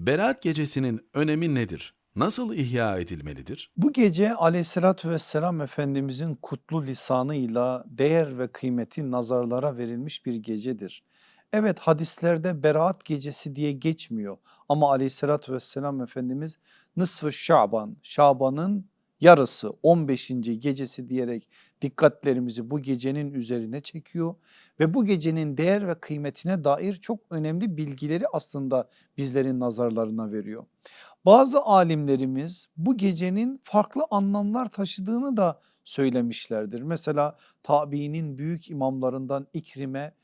Berat gecesinin önemi nedir? Nasıl ihya edilmelidir? Bu gece aleyhissalatü vesselam Efendimizin kutlu lisanıyla değer ve kıymeti nazarlara verilmiş bir gecedir. Evet hadislerde beraat gecesi diye geçmiyor ama aleyhissalatü vesselam Efendimiz nısfı Şaban, Şaban'ın yarısı 15. gecesi diyerek dikkatlerimizi bu gecenin üzerine çekiyor ve bu gecenin değer ve kıymetine dair çok önemli bilgileri aslında bizlerin nazarlarına veriyor. Bazı alimlerimiz bu gecenin farklı anlamlar taşıdığını da söylemişlerdir. Mesela tabiinin büyük imamlarından İkrime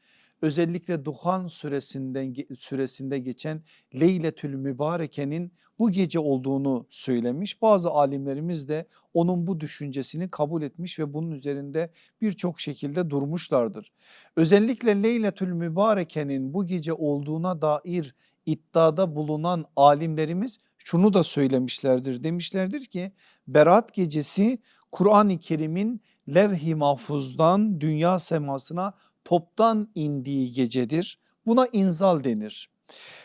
özellikle Duhan suresinden süresinde geçen Leyletül Mübareke'nin bu gece olduğunu söylemiş. Bazı alimlerimiz de onun bu düşüncesini kabul etmiş ve bunun üzerinde birçok şekilde durmuşlardır. Özellikle Leyletül Mübareke'nin bu gece olduğuna dair iddiada bulunan alimlerimiz şunu da söylemişlerdir. Demişlerdir ki Berat gecesi Kur'an-ı Kerim'in levh-i mahfuzdan dünya semasına toptan indiği gecedir. Buna inzal denir.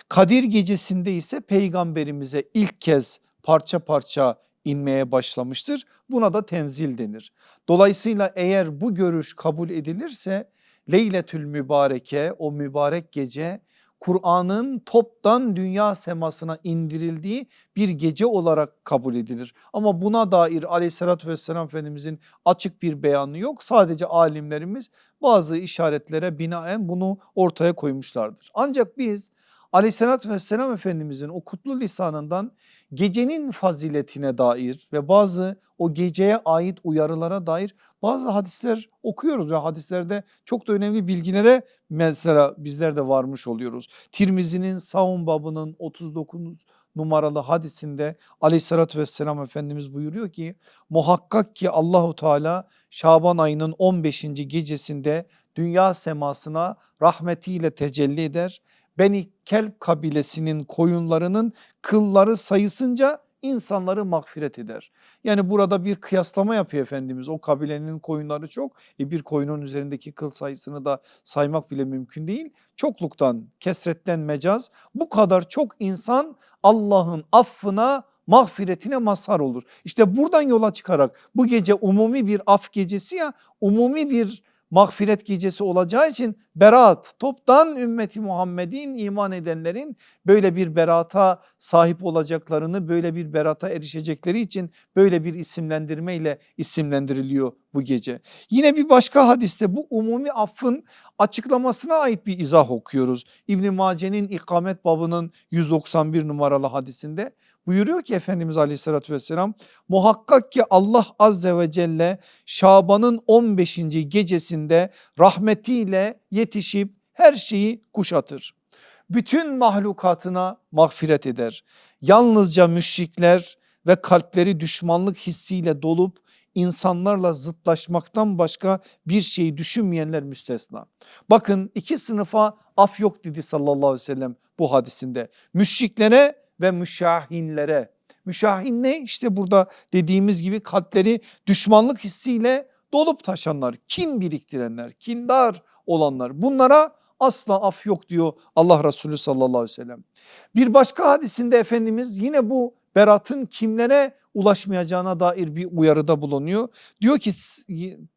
Kadir gecesinde ise peygamberimize ilk kez parça parça inmeye başlamıştır. Buna da tenzil denir. Dolayısıyla eğer bu görüş kabul edilirse Leyletül Mübareke o mübarek gece Kur'an'ın toptan dünya semasına indirildiği bir gece olarak kabul edilir. Ama buna dair aleyhissalatü vesselam Efendimizin açık bir beyanı yok. Sadece alimlerimiz bazı işaretlere binaen bunu ortaya koymuşlardır. Ancak biz aleyhissalatü vesselam Efendimizin o kutlu lisanından gecenin faziletine dair ve bazı o geceye ait uyarılara dair bazı hadisler okuyoruz ve hadislerde çok da önemli bilgilere mesela bizler de varmış oluyoruz. Tirmizi'nin savun babının 39 numaralı hadisinde aleyhissalatü vesselam Efendimiz buyuruyor ki muhakkak ki Allahu Teala Şaban ayının 15. gecesinde dünya semasına rahmetiyle tecelli eder Beni Kelp kabilesinin koyunlarının kılları sayısınca insanları mağfiret eder. Yani burada bir kıyaslama yapıyor Efendimiz. O kabilenin koyunları çok. E bir koyunun üzerindeki kıl sayısını da saymak bile mümkün değil. Çokluktan, kesretten mecaz bu kadar çok insan Allah'ın affına mağfiretine mazhar olur. İşte buradan yola çıkarak bu gece umumi bir af gecesi ya umumi bir mağfiret gecesi olacağı için berat toptan ümmeti Muhammed'in iman edenlerin böyle bir berata sahip olacaklarını böyle bir berata erişecekleri için böyle bir isimlendirmeyle isimlendiriliyor bu gece. Yine bir başka hadiste bu umumi affın açıklamasına ait bir izah okuyoruz. İbn Mace'nin ikamet babının 191 numaralı hadisinde buyuruyor ki Efendimiz Aleyhisselatü vesselam muhakkak ki Allah azze ve celle Şaban'ın 15. gecesinde rahmetiyle yetişip her şeyi kuşatır. Bütün mahlukatına mağfiret eder. Yalnızca müşrikler ve kalpleri düşmanlık hissiyle dolup insanlarla zıtlaşmaktan başka bir şey düşünmeyenler müstesna. Bakın iki sınıfa af yok dedi sallallahu aleyhi ve sellem bu hadisinde. Müşriklere ve müşahinlere. Müşahin ne? İşte burada dediğimiz gibi kalpleri düşmanlık hissiyle dolup taşanlar, kin biriktirenler, kindar olanlar. Bunlara asla af yok diyor Allah Resulü sallallahu aleyhi ve sellem. Bir başka hadisinde Efendimiz yine bu beratın kimlere ulaşmayacağına dair bir uyarıda bulunuyor. Diyor ki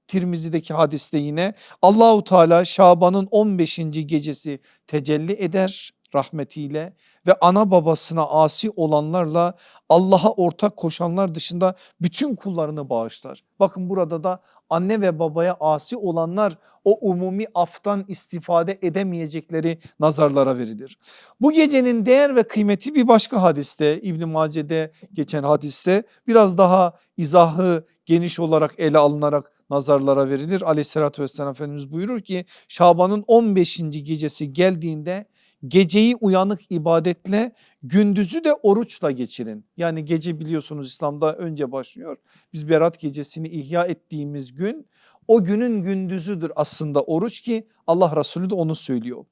Tirmizi'deki hadiste yine Allahu Teala Şaban'ın 15. gecesi tecelli eder rahmetiyle ve ana babasına asi olanlarla Allah'a ortak koşanlar dışında bütün kullarını bağışlar. Bakın burada da anne ve babaya asi olanlar o umumi aftan istifade edemeyecekleri nazarlara verilir. Bu gecenin değer ve kıymeti bir başka hadiste İbn Mace'de geçen hadiste biraz daha izahı geniş olarak ele alınarak nazarlara verilir. Aleyhissalatü vesselam Efendimiz buyurur ki Şaban'ın 15. gecesi geldiğinde Geceyi uyanık ibadetle, gündüzü de oruçla geçirin. Yani gece biliyorsunuz İslam'da önce başlıyor. Biz Berat gecesini ihya ettiğimiz gün o günün gündüzüdür aslında oruç ki Allah Resulü de onu söylüyor.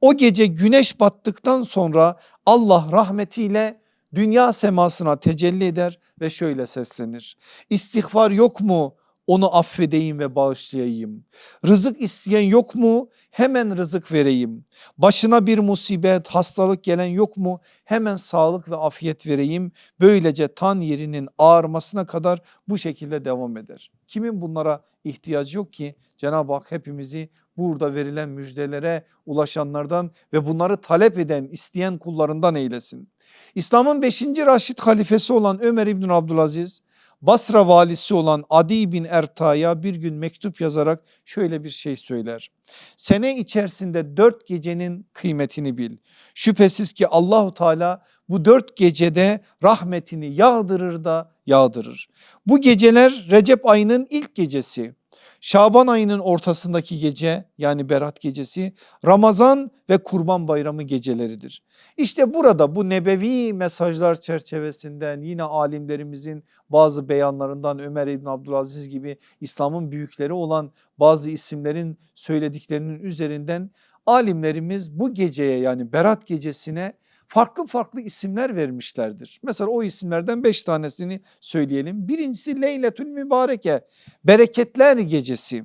O gece güneş battıktan sonra Allah rahmetiyle dünya semasına tecelli eder ve şöyle seslenir. İstiğfar yok mu onu affedeyim ve bağışlayayım. Rızık isteyen yok mu? Hemen rızık vereyim. Başına bir musibet, hastalık gelen yok mu? Hemen sağlık ve afiyet vereyim. Böylece tan yerinin ağarmasına kadar bu şekilde devam eder. Kimin bunlara ihtiyacı yok ki? Cenab-ı Hak hepimizi burada verilen müjdelere ulaşanlardan ve bunları talep eden, isteyen kullarından eylesin. İslam'ın 5. Raşid halifesi olan Ömer İbn Abdülaziz, Basra valisi olan Adi bin Erta'ya bir gün mektup yazarak şöyle bir şey söyler. Sene içerisinde dört gecenin kıymetini bil. Şüphesiz ki Allahu Teala bu dört gecede rahmetini yağdırır da yağdırır. Bu geceler Recep ayının ilk gecesi. Şaban ayının ortasındaki gece yani Berat gecesi Ramazan ve Kurban Bayramı geceleridir. İşte burada bu nebevi mesajlar çerçevesinden yine alimlerimizin bazı beyanlarından Ömer İbn Abdülaziz gibi İslam'ın büyükleri olan bazı isimlerin söylediklerinin üzerinden alimlerimiz bu geceye yani Berat gecesine farklı farklı isimler vermişlerdir. Mesela o isimlerden beş tanesini söyleyelim. Birincisi Leyletül Mübareke, bereketler gecesi.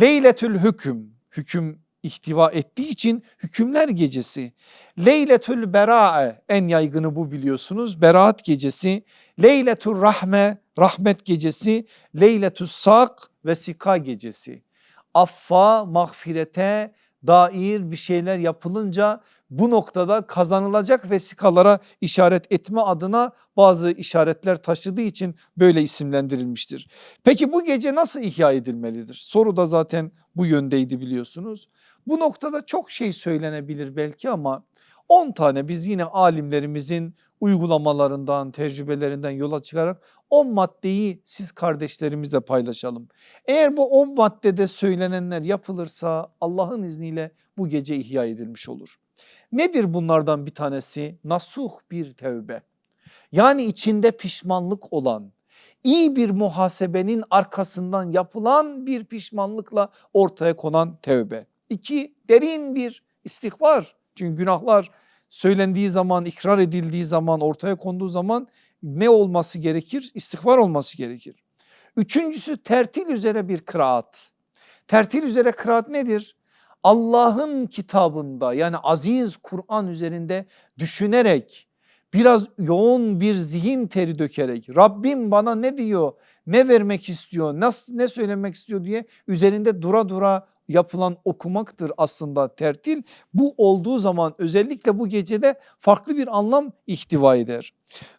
Leyletül Hüküm, hüküm ihtiva ettiği için hükümler gecesi. Leyletül Berae en yaygını bu biliyorsunuz. Beraat gecesi. Leyletül Rahme rahmet gecesi. Leyletül Sak ve Sika gecesi. Affa, mağfirete dair bir şeyler yapılınca bu noktada kazanılacak vesikalara işaret etme adına bazı işaretler taşıdığı için böyle isimlendirilmiştir. Peki bu gece nasıl ihya edilmelidir? Soru da zaten bu yöndeydi biliyorsunuz. Bu noktada çok şey söylenebilir belki ama 10 tane biz yine alimlerimizin uygulamalarından, tecrübelerinden yola çıkarak 10 maddeyi siz kardeşlerimizle paylaşalım. Eğer bu 10 maddede söylenenler yapılırsa Allah'ın izniyle bu gece ihya edilmiş olur. Nedir bunlardan bir tanesi? Nasuh bir tevbe. Yani içinde pişmanlık olan, iyi bir muhasebenin arkasından yapılan bir pişmanlıkla ortaya konan tevbe. İki, derin bir istihbar. Çünkü günahlar söylendiği zaman, ikrar edildiği zaman, ortaya konduğu zaman ne olması gerekir? İstihbar olması gerekir. Üçüncüsü tertil üzere bir kıraat. Tertil üzere kıraat nedir? Allah'ın kitabında yani aziz Kur'an üzerinde düşünerek biraz yoğun bir zihin teri dökerek Rabbim bana ne diyor, ne vermek istiyor, nasıl ne söylemek istiyor diye üzerinde dura dura yapılan okumaktır aslında tertil. Bu olduğu zaman özellikle bu gecede farklı bir anlam ihtiva eder.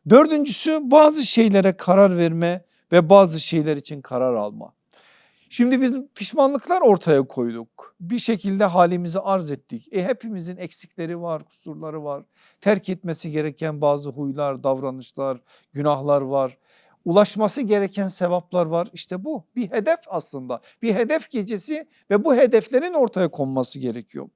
Dördüncüsü bazı şeylere karar verme ve bazı şeyler için karar alma. Şimdi biz pişmanlıklar ortaya koyduk. Bir şekilde halimizi arz ettik. E hepimizin eksikleri var, kusurları var. Terk etmesi gereken bazı huylar, davranışlar, günahlar var. Ulaşması gereken sevaplar var. İşte bu bir hedef aslında. Bir hedef gecesi ve bu hedeflerin ortaya konması gerekiyor.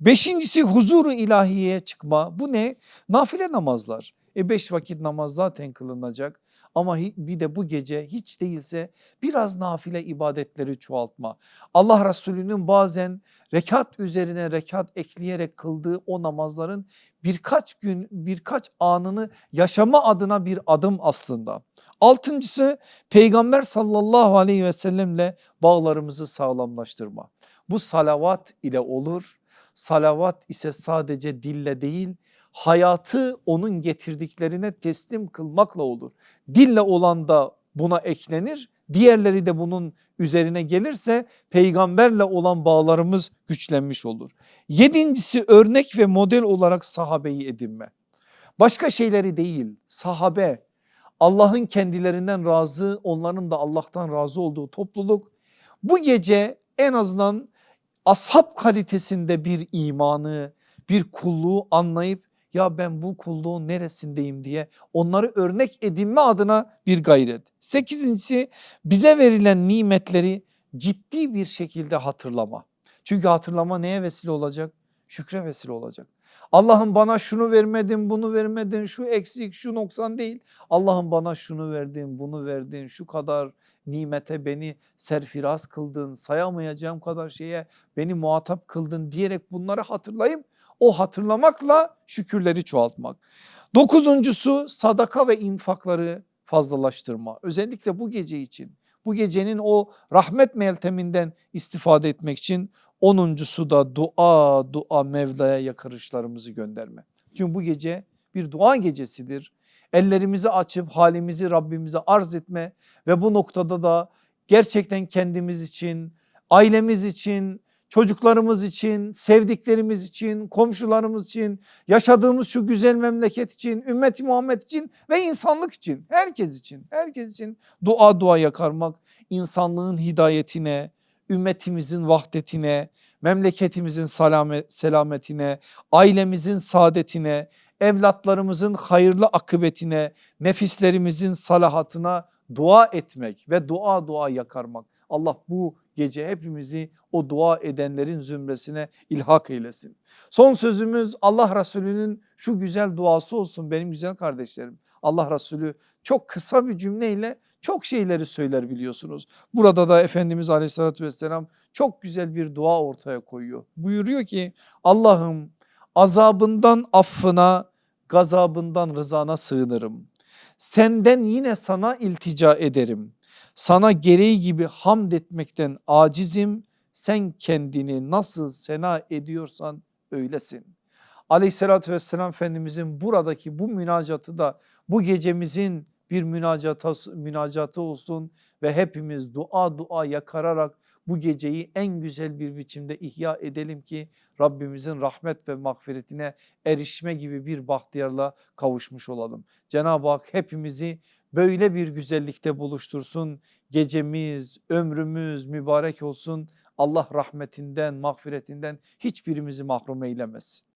Beşincisi huzuru ilahiyeye çıkma. Bu ne? Nafile namazlar. E beş vakit namaz zaten kılınacak. Ama bir de bu gece hiç değilse biraz nafile ibadetleri çoğaltma. Allah Resulü'nün bazen rekat üzerine rekat ekleyerek kıldığı o namazların birkaç gün birkaç anını yaşama adına bir adım aslında. Altıncısı peygamber sallallahu aleyhi ve sellemle bağlarımızı sağlamlaştırma. Bu salavat ile olur. Salavat ise sadece dille değil hayatı onun getirdiklerine teslim kılmakla olur. Dille olan da buna eklenir. Diğerleri de bunun üzerine gelirse peygamberle olan bağlarımız güçlenmiş olur. Yedincisi örnek ve model olarak sahabeyi edinme. Başka şeyleri değil sahabe Allah'ın kendilerinden razı onların da Allah'tan razı olduğu topluluk bu gece en azından ashab kalitesinde bir imanı bir kulluğu anlayıp ya ben bu kulluğun neresindeyim diye onları örnek edinme adına bir gayret. Sekizincisi bize verilen nimetleri ciddi bir şekilde hatırlama. Çünkü hatırlama neye vesile olacak? Şükre vesile olacak. Allah'ım bana şunu vermedin, bunu vermedin, şu eksik, şu noksan değil. Allah'ım bana şunu verdin, bunu verdin, şu kadar nimete beni serfiraz kıldın, sayamayacağım kadar şeye beni muhatap kıldın diyerek bunları hatırlayıp o hatırlamakla şükürleri çoğaltmak. Dokuzuncusu sadaka ve infakları fazlalaştırma. Özellikle bu gece için Bu gecenin o rahmet melteminden istifade etmek için onuncusu da dua dua Mevla'ya yakarışlarımızı gönderme. Çünkü bu gece bir dua gecesidir. Ellerimizi açıp halimizi Rabbimize arz etme ve bu noktada da gerçekten kendimiz için, ailemiz için, çocuklarımız için, sevdiklerimiz için, komşularımız için, yaşadığımız şu güzel memleket için, ümmeti Muhammed için ve insanlık için, herkes için, herkes için dua dua yakarmak insanlığın hidayetine, ümmetimizin vahdetine, memleketimizin selametine, ailemizin saadetine, evlatlarımızın hayırlı akıbetine, nefislerimizin salahatına dua etmek ve dua dua yakarmak. Allah bu gece hepimizi o dua edenlerin zümresine ilhak eylesin. Son sözümüz Allah Resulü'nün şu güzel duası olsun benim güzel kardeşlerim. Allah Resulü çok kısa bir cümleyle çok şeyleri söyler biliyorsunuz. Burada da Efendimiz Aleyhisselatü Vesselam çok güzel bir dua ortaya koyuyor. Buyuruyor ki Allah'ım azabından affına, gazabından rızana sığınırım. Senden yine sana iltica ederim. Sana gereği gibi hamd etmekten acizim. Sen kendini nasıl sena ediyorsan öylesin. Aleyhissalatü vesselam Efendimizin buradaki bu münacatı da bu gecemizin bir münacatı, münacatı olsun ve hepimiz dua dua yakararak bu geceyi en güzel bir biçimde ihya edelim ki Rabbimizin rahmet ve mağfiretine erişme gibi bir bahtiyarla kavuşmuş olalım. Cenab-ı Hak hepimizi böyle bir güzellikte buluştursun. Gecemiz, ömrümüz mübarek olsun. Allah rahmetinden, mağfiretinden hiçbirimizi mahrum eylemesin.